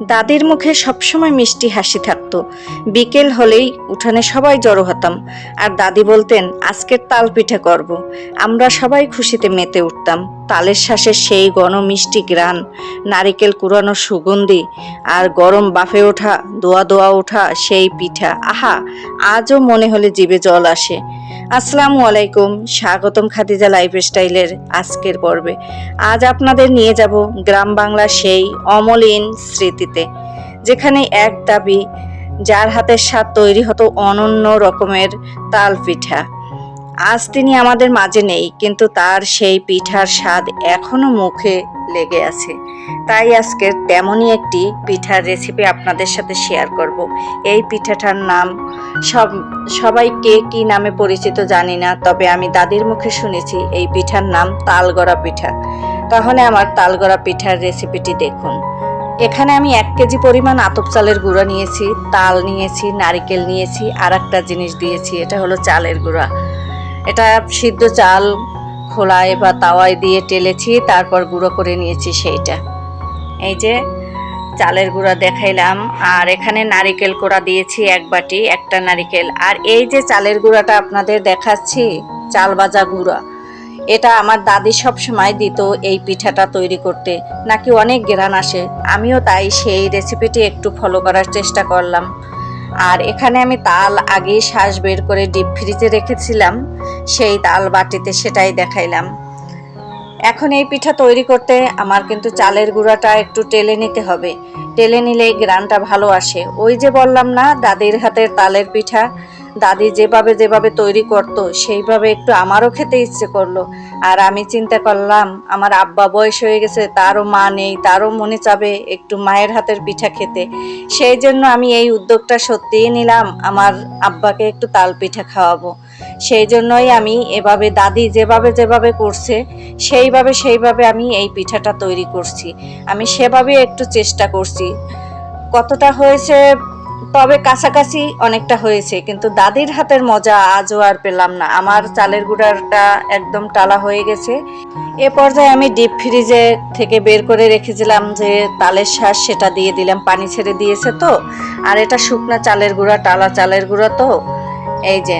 দাদির মুখে সবসময় মিষ্টি হাসি থাকতো। বিকেল হলেই উঠানে সবাই জড়ো হতাম। আর দাদি বলতেন, আজকের তাল পিঠে করব। আমরা সবাই খুশিতে মেতে উঠতাম। তালের শ্বাসের সেই ঘন মিষ্টি গ্রান নারিকেল কুড়ানো সুগন্ধি, আর গরম বাফে ওঠা, দোয়া দোয়া ওঠা সেই পিঠা। আহা, আজও মনে হলে জিভে জল আসে। আসসালামু আলাইকুম, স্বাগতম খাদিজা লাইফ স্টাইলের আজকের পর্বে। আজ আপনাদের নিয়ে যাব গ্রাম বাংলার সেই অমলিন স্মৃতিতে, যেখানে এক দাবি, যার হাতের স্বাদ তৈরি হতো অনন্য রকমের তাল পিঠা আজ তিনি আমাদের মাঝে নেই, কিন্তু তার সেই পিঠার স্বাদ এখনও মুখে লেগে আছে। তাই আজকে তেমনই একটি পিঠার রেসিপি আপনাদের সাথে শেয়ার করব। এই পিঠাটার নাম সব, সবাই কে কি নামে পরিচিত জানি না, তবে আমি দাদির মুখে শুনেছি এই পিঠার নাম তালগড়া পিঠা। তাহলে আমার তালগড়া পিঠার রেসিপিটি দেখুন। এখানে আমি এক কেজি পরিমাণ আতপ চালের গুঁড়া নিয়েছি, তাল নিয়েছি, নারিকেল নিয়েছি আর একটা জিনিস দিয়েছি, এটা হলো চালের গুঁড়া। এটা সিদ্ধ চাল, খোলায় বা তাওয়ায় দিয়ে টেলেছি, তারপর গুঁড়ো করে নিয়েছি সেইটা। এই যে চালের গুঁড়া দেখাইলাম, আর এখানে নারিকেল কোড়া দিয়েছি এক বাটি, একটা নারিকেল। আর এই যে চালের গুঁড়াটা আপনাদের দেখাচ্ছি, চাল ভাজা গুঁড়া, এটা আমার দাদি সব সময় দিত এই পিঠাটা তৈরি করতে। নাকি অনেক গ্রান আসে, আমিও তাই সেই রেসিপিটি একটু ফলো করার চেষ্টা করলাম। আর এখানে আমি তাল আগে শ্বাস বের করে ডিপ ফ্রিজে রেখেছিলাম, সেই তাল বাটিতে সেটাই দেখাইলাম। এখন এই পিঠা তৈরি করতে আমার কিন্তু চালের গুঁড়াটা একটু টেলে নিতে হবে। টেলে নিলে গ্রানটা ভালো আসে। ওই যে বললাম না, দাদির হাতের তালের পিঠা দাদি যেভাবে যেভাবে তৈরি করত, সেইভাবে একটু আমারও খেতে ইচ্ছে করল। আর আমি চিন্তা করলাম, আমার আব্বা বয়স হয়ে গেছে, তারও মা নেই, তারও মনে চাবে একটু মায়ের হাতের পিঠা খেতে। সেই জন্য আমি এই উদ্যোগটা সত্যিই নিলাম, আমার আব্বাকে একটু তাল পিঠা খাওয়াবো। সেই জন্যই আমি এভাবে, দাদি যেভাবে যেভাবে করছে, সেইভাবে সেইভাবে আমি এই পিঠাটা তৈরি করছি। আমি সেভাবে একটু চেষ্টা করছি। কতটা হয়েছে তবে কাছাকাছি অনেকটা হয়েছে, কিন্তু দাদির হাতের মজা আজও আর পেলাম না। আমার চালের গুঁড়াটা একদম টালা হয়ে গেছে। এ পর্যায়ে আমি ডিপ ফ্রিজে থেকে বের করে রেখেছিলাম যে তালের শ্বাস সেটা দিয়ে দিলাম, পানি ছেড়ে দিয়েছে তো। আর এটা শুকনা চালের গুঁড়া, টালা চালের গুঁড়া তো। এই যে,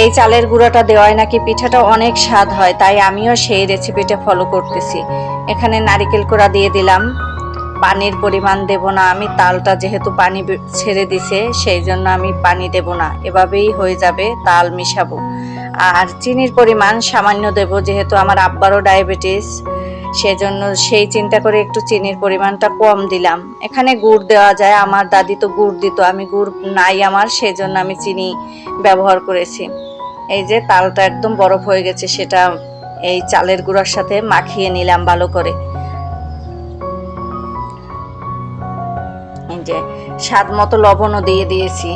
এই চালের গুঁড়োটা দেওয়ায় নাকি পিঠাটা অনেক স্বাদ হয়, তাই আমিও সেই রেসিপিটা ফলো করতেছি। এখানে নারিকেল কোড়া দিয়ে দিলাম। পানির পরিমাণ দেব না। আমি তালটা যেহেতু পানি ছেড়ে দিছে, সেই জন্য আমি পানি দেব না। এভাবেই হয়ে যাবে, তাল মিশাবো। আর চিনির পরিমাণ সামান্য দেব, যেহেতু আমার আব্বারও ডায়াবেটিস। সেজন্য সেই চিন্তা করে একটু চিনির পরিমাণটা কম দিলাম। এখানে গুড় দেওয়া যায়, আমার দাদি তো গুড় দিত, আমি গুড় নাই আমার, সেজন্য আমি চিনি ব্যবহার করেছি। এই যে তালটা একদম বরফ হয়ে গেছে, সেটা এই চালের গুঁড়ার সাথে মাখিয়ে নিলাম ভালো করে। যে স্বাদ মতো লবণও দিয়ে দিয়েছি।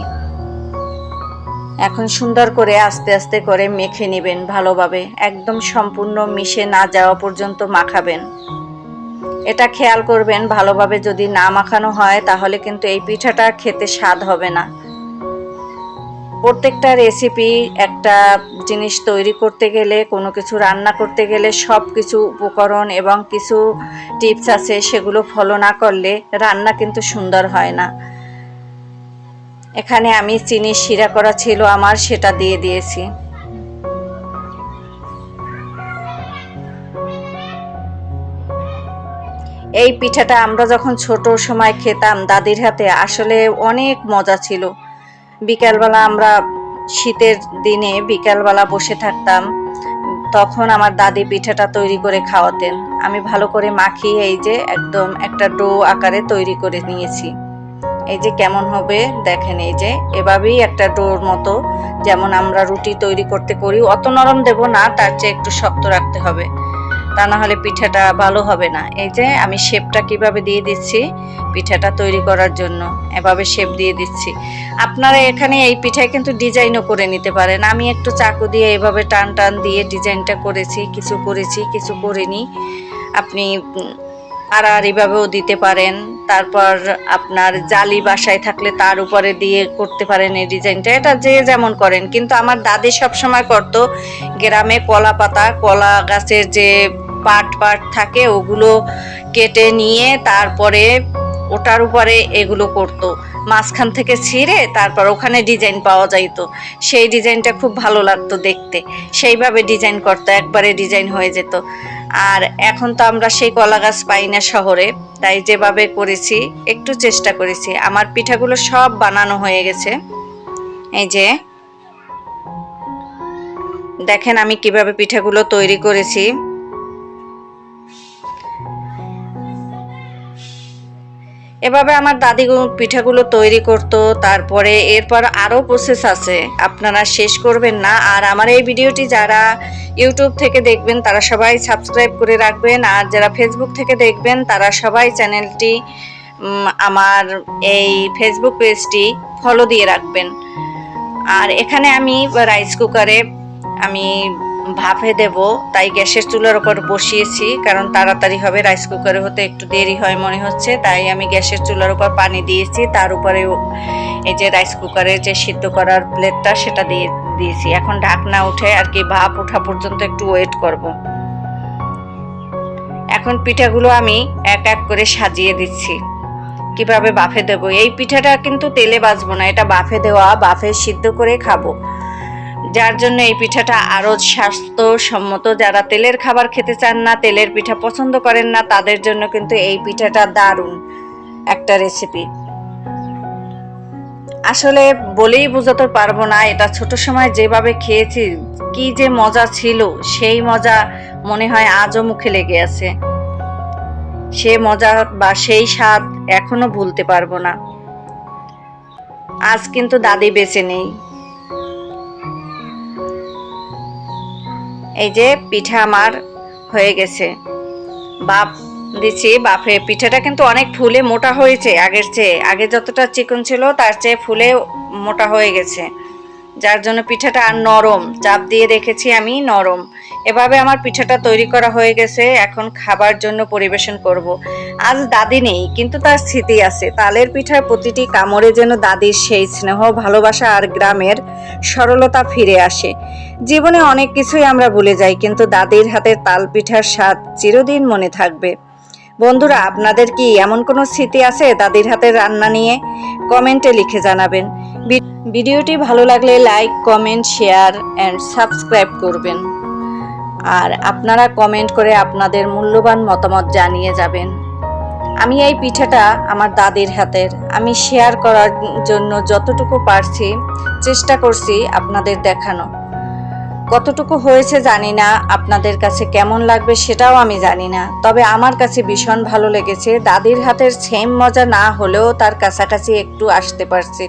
এখন সুন্দর করে আস্তে আস্তে করে মেখে নেবেন ভালোভাবে। একদম সম্পূর্ণ মিশে না যাওয়া পর্যন্ত মাখাবেন। এটা খেয়াল করবেন, ভালোভাবে যদি না মাখানো হয় তাহলে কিন্তু এই পিঠাটা খেতে স্বাদ হবে না। প্রত্যেকটা রেসিপি একটা জিনিস তৈরি করতে গেলে, কোনো কিছু রান্না করতে গেলে সব কিছু উপকরণ এবং কিছু টিপস আছে সেগুলো ফলো না করলে রান্না কিন্তু সুন্দর হয় না। এখানে আমি চিনি শিরা করা ছিল আমার, সেটা দিয়ে দিয়েছি। এই পিঠাটা আমরা যখন ছোট সময় খেতাম, দাদির হাতে আসলে অনেক মজা ছিল। বিকালবেলা আমরা শীতের দিনে বিকালবেলা বসে থাকতাম, তখন আমার দাদি পিঠাটা তৈরি করে খাওয়াতেন। আমি ভালো করে মাখিয়ে এই যে একদম একটা ডো আকারে তৈরি করে নিয়েছি। এই যে কেমন হবে দেখেন এই যে, এভাবেই একটা ডোর মতো যেমন আমরা রুটি তৈরি করতে করি, অত নরম দেব না, তার চেয়ে একটু শক্ত রাখতে হবে। তা না হলে পিঠাটা ভালো হবে না। এই যে আমি শেপটা কীভাবে দিয়ে দিচ্ছি পিঠাটা তৈরি করার জন্য, এভাবে শেপ দিয়ে দিচ্ছি। আপনারা এখানে এই পিঠায় কিন্তু ডিজাইনও করে নিতে পারেন। আমি একটু চাকু দিয়ে এভাবে টান টান দিয়ে ডিজাইনটা করেছি কিছু করেছি কিছু করিনি। আপনি উম, আড়াআড়িভাবেও দিতে পারেন। তারপর আপনার জালি বাসায় থাকলে তার উপরে দিয়ে করতে পারেন এই ডিজাইনটা। এটা যে যেমন করেন। কিন্তু আমার দাদি সবসময় করতো গ্রামে কলা পাতা কলা গাছের যে পাট পাট থাকে ওগুলো কেটে নিয়ে তারপরে ওটার উপরে এগুলো করতো। মাঝখান থেকে ছিঁড়ে তারপর ওখানে ডিজাইন পাওয়া যাইতো। সেই ডিজাইনটা খুব ভালো লাগতো দেখতে। সেইভাবে ডিজাইন করতো, একবারে ডিজাইন হয়ে যেত। আর এখন তো আমরা সেই কলা গাছ পাই না শহরে, তাই যেভাবে করেছি, একটু চেষ্টা করেছি। আমার পিঠাগুলো সব বানানো হয়ে গেছে। এই যে, দেখেন আমি কীভাবে পিঠাগুলো তৈরি করেছি। এভাবে আমার দাদি পিঠাগুলো তৈরি করত, তারপরে এরপর আরও প্রসেস আছে। আপনারা শেষ করবেন না। আর আমার এই ভিডিওটি যারা ইউটিউব থেকে দেখবেন, তারা সবাই সাবস্ক্রাইব করে রাখবেন। আর যারা ফেসবুক থেকে দেখবেন, তারা সবাই চ্যানেলটি আমার এই ফেসবুক পেজটি ফলো দিয়ে রাখবেন। আর এখানে আমি রাইস কুকারে আমি ভাপে দেব, তাই গ্যাসের চুলার ওপর বসিয়েছি, কারণ তাড়াতাড়ি হবে, রাইস কুকারে হতে একটু দেরি হয় মনে হচ্ছে, তাই আমি গ্যাসের চুলার উপর পানি দিয়েছি, তার উপরে এই যে রাইস কুকারে যে সিদ্ধ করার প্লেটটা সেটা দিয়ে দিয়েছি। এখন ঢাকনা উঠে আর কি ভাপ ওঠা পর্যন্ত একটু ওয়েট করব। এখন পিঠাগুলো আমি এক এক করে সাজিয়ে দিচ্ছি। কীভাবে বাফে দেব? এই পিঠাটা কিন্তু তেলে বাজবো না, এটা বাফে দেওয়া, বাফে সিদ্ধ করে খাব। যার জন্য এই পিঠাটা আরও স্বাস্থ্যসম্মত। যারা তেলের খাবার খেতে চান না, তেলের পিঠা পছন্দ করেন না, তাদের জন্য কিন্তু এই পিঠাটা দারুণ একটা রেসিপি আসলে বলেই বোঝাতে পারব না, এটা ছোট সময় যেভাবে খেয়েছি, কি যে মজা ছিল, সেই মজা মনে হয় আজও মুখে লেগে আছে। সে মজা বা সেই স্বাদ এখনও ভুলতে পারব না। আজ কিন্তু দাদি বেঁচে নেই। এই যে পিঠা আমার হয়ে গেছে। বাপ, দিচ্ছি বাপে পিঠাটা কিন্তু অনেক ফুলে মোটা হয়েছে আগের চেয়ে। আগে যতটা চিকন ছিল, তার চেয়ে ফুলে মোটা হয়ে গেছে। যার জন্য পিঠাটা আর নরম। চাপ দিয়ে রেখেছি আমি নরম। এভাবে আমার পিঠাটা তৈরি করা হয়ে গেছে। এখন খাবার জন্য পরিবেশন করব। আজ দাদি নেই, কিন্তু তার স্মৃতি আছে। তালের পিঠার প্রতিটি কামড়ে যেন দাদির সেই স্নেহ, ভালোবাসা আর গ্রামের সরলতা ফিরে আসে। জীবনে অনেক কিছুই আমরা ভুলে যাই, কিন্তু দাদির হাতের তাল পিঠার স্বাদ চিরদিন মনে থাকবে। বন্ধুরা, আপনাদের কি এমন কোনো স্মৃতি আছে দাদির হাতের রান্না নিয়ে? কমেন্টে লিখে জানাবেন। ভিডিওটি ভালো লাগলে like, comment, share and subscribe করবেন। আর আপনারা কমেন্ট করে আপনাদের মূল্যবান মতামত জানিয়ে যাবেন। আমি এই পিঠাটা আমার দাদির হাতের। আমি শেয়ার করার জন্য যতটুকু পারছি, চেষ্টা করছি আপনাদের দেখানো। কতটুকু হয়েছে জানি না, আপনাদের কাছে কেমন লাগবে সেটাও আমি জানি না। তবে আমার কাছে ভীষণ ভালো লেগেছে। দাদির হাতের সেম মজা না হলেও তার কাছাকাছি একটু আসতে পারছি।